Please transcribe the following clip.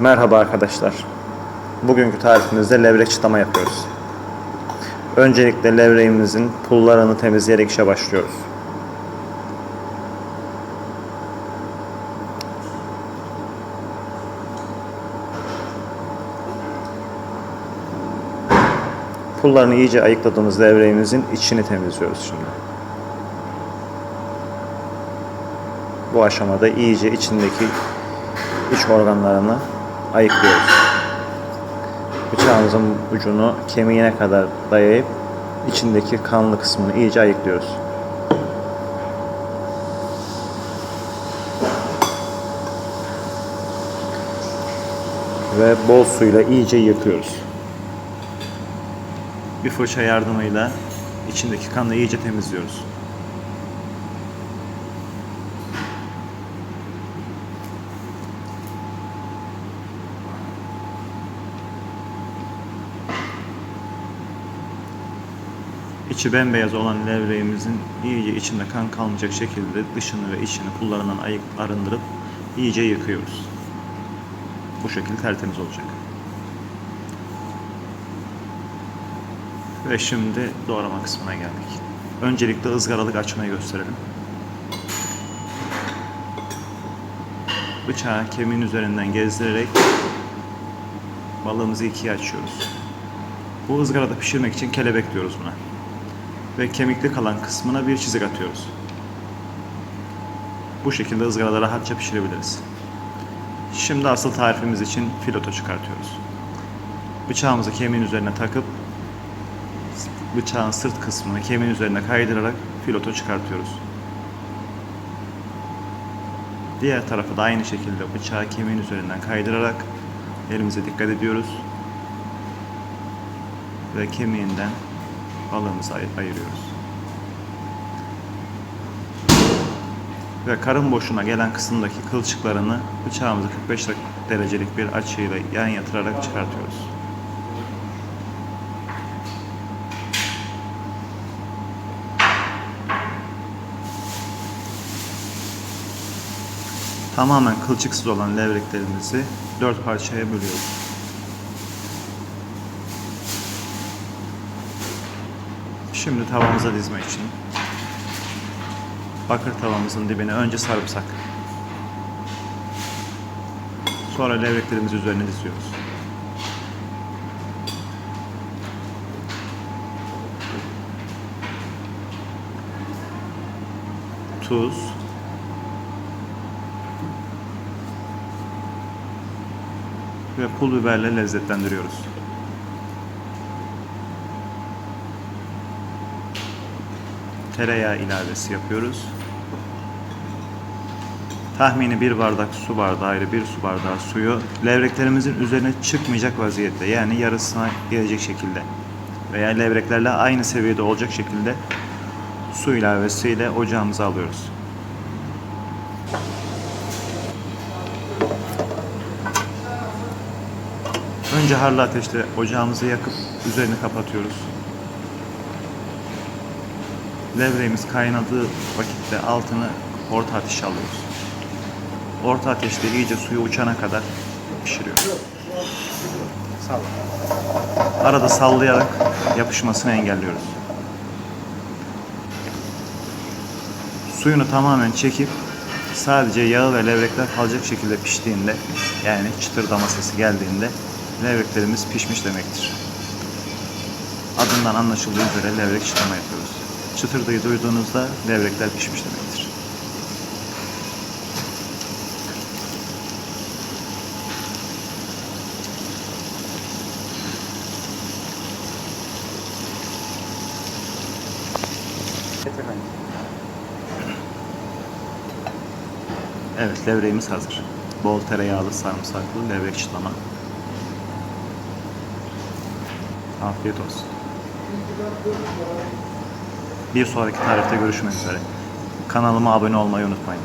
Merhaba arkadaşlar. Bugünkü tarifimizde levrek çıtlama yapıyoruz. Öncelikle levreğimizin pullarını temizleyerek işe başlıyoruz. Pullarını iyice ayıkladığımız levreğimizin içini temizliyoruz şimdi. Bu aşamada iyice içindeki iç organlarını ayıklıyoruz. Bıçağımızın ucunu kemiğine kadar dayayıp içindeki kanlı kısmını iyice ayıklıyoruz. Ve bol suyla iyice yıkıyoruz. Bir fırça yardımıyla içindeki kanı iyice temizliyoruz. İçi bembeyaz olan levreğimizin iyice içinde kan kalmayacak şekilde dışını ve içini pullarından ayık, arındırıp iyice yıkıyoruz. Bu şekilde tertemiz olacak. Ve şimdi doğrama kısmına geldik. Öncelikle ızgaralık açmayı gösterelim. Bıçağı kemiğin üzerinden gezdirerek balığımızı ikiye açıyoruz. Bu ızgarada pişirmek için kelebek diyoruz buna ve kemikli kalan kısmına bir çizik atıyoruz. Bu şekilde ızgarada rahatça pişirebiliriz. Şimdi asıl tarifimiz için fileto çıkartıyoruz. Bıçağımızı kemiğin üzerine takıp bıçağın sırt kısmını kemiğin üzerine kaydırarak fileto çıkartıyoruz. Diğer tarafı da aynı şekilde bıçağı kemiğin üzerinden kaydırarak elimize dikkat ediyoruz ve kemiğinden balığımızı ay- ayırıyoruz. Ve karın boşuna gelen kısımdaki kılçıklarını bıçağımızı 45 derecelik bir açıyla yan yatırarak çıkartıyoruz. Tamamen kılçıksız olan levreklerimizi dört parçaya bölüyoruz. Şimdi tavamıza dizmek için bakır tavamızın dibine önce sarımsak. Sonra levreklerimizi üzerine diziyoruz. Tuz. Ve pul biberle lezzetlendiriyoruz. Tereyağı ilavesi yapıyoruz. Tahmini bir bardak su bardağı ayrı bir su bardağı suyu levreklerimizin üzerine çıkmayacak vaziyette yani yarısına gelecek şekilde veya levreklerle aynı seviyede olacak şekilde su ilavesiyle ocağımıza alıyoruz. Önce harlı ateşte ocağımızı yakıp üzerini kapatıyoruz. Levreğimiz kaynadığı vakitte altını orta ateşe alıyoruz. Orta ateşte iyice suyu uçana kadar pişiriyoruz. Arada sallayarak yapışmasını engelliyoruz. Suyunu tamamen çekip sadece yağı ve levrekler kalacak şekilde piştiğinde yani çıtırdama sesi geldiğinde levreklerimiz pişmiş demektir. Adından anlaşıldığı üzere levrek çıtlama yapıyoruz. Çıtırdığı duyduğunuzda levrekler pişmiş demektir. Evet, levreğimiz hazır. Bol tereyağlı, sarımsaklı levrek çıtlama. Afiyet olsun. Bir sonraki tarifte görüşmek üzere. Kanalıma abone olmayı unutmayın.